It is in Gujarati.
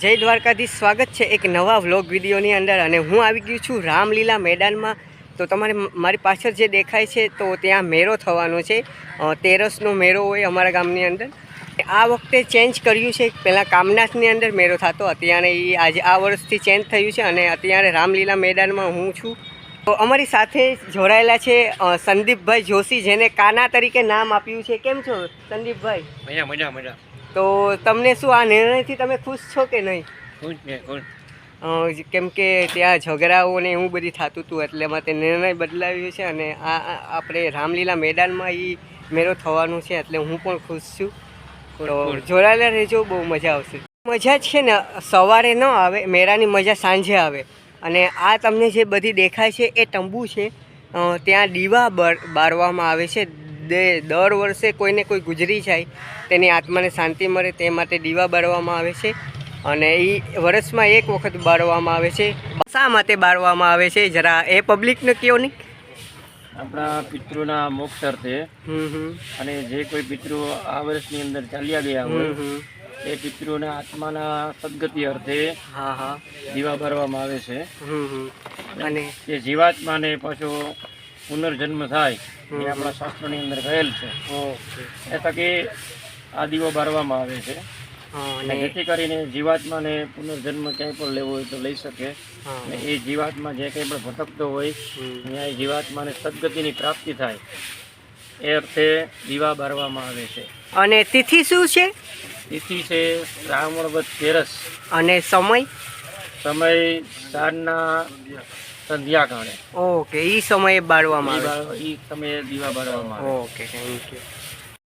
જય દ્વારકાધીશ, સ્વાગત છે એક નવા વ્લોગ વિડીયોની અંદર અને હું આવી ગયું છું રામલીલા મેદાનમાં. તો તમારે મારી પાછળ જે દેખાય છે, તો ત્યાં મેળો થવાનો છે. તેરસનો મેળો હોય અમારા ગામની અંદર. આ વખતે ચેન્જ કર્યું છે. પહેલાં કામનાથની અંદર મેળો થતો. અત્યારે એ આજે આ વર્ષથી ચેન્જ થયું છે અને અત્યારે રામલીલા મેદાનમાં હું છું. તો અમારી સાથે જોડાયેલા છે સંદીપભાઈ જોશી, જેને કાના તરીકે નામ આપ્યું છે. કેમ છો સંદીપભાઈ? મજા મજા મજા. તો તમને શું આ નિર્ણયથી તમે ખુશ છો કે નહીં? ખુશ કેમ કે ત્યાં ઝઘડાઓ ને એવું બધી થતું હતું એટલે માટે નિર્ણય બદલાવ્યો છે અને આ આપણે રામલીલા મેદાનમાં એ મેળો થવાનું છે એટલે હું પણ ખુશ છું. તો જોડાયેલા રહેજો બહુ મજા આવશે. મજા જ છે ને સવારે ન આવે મેળાની મજા સાંજે આવે. અને આ તમને જે બધી દેખાય છે એ તંબુ છે. ત્યાં દીવા બર બારવામાં આવે છે. દર વર્ષે કોઈને કોઈ ગુજરી જાય તેની આત્માને શાંતિ મળે તે માટે દીવા બારવામાં આવે છે. અને એ વર્ષમાં એક વખત બાળવામાં આવે છે. શા માટે બાળવામાં આવે છે? જરા એ પબ્લિકને કયો નહીં? આપણા પિતૃના મોક્ષ અર્થે અને જે કોઈ પિતૃ આ વર્ષની અંદર ચાલ્યા ગયા હોય હમ એ પિતૃના આત્માના સદગતિ અર્થે હા હા. દીવા ભરવામાં આવે છે. અને એ જીવાત્માને પાછો પુનર્જન્મ થાય. એ આપણા શાસ્ત્રોની અંદર કહેલ છે. એ તકે આ દીવો બારવામાં આવે છે. જેથી કરીને જીવાત્માને પુનર્જન્મ ક્યાંય પણ લેવો હોય તો લઈ શકે. અને એ જીવાત્મા જે કંઈ પણ ભટકતો હોય ત્યાં એ જીવાત્માને સદગતિની પ્રાપ્તિ થાય. એ અર્થે દીવા બારવામાં આવે છે. અને તિથિ શું છે? તિથિ છે શ્રાવણ વધ તેરસ. અને સમય? સમય સાંજના સંધ્યાકાળે ઓકે એ સમયે બાળવામાં આવે એ સમયે દીવા બાળવામાં આવે. Okay thank you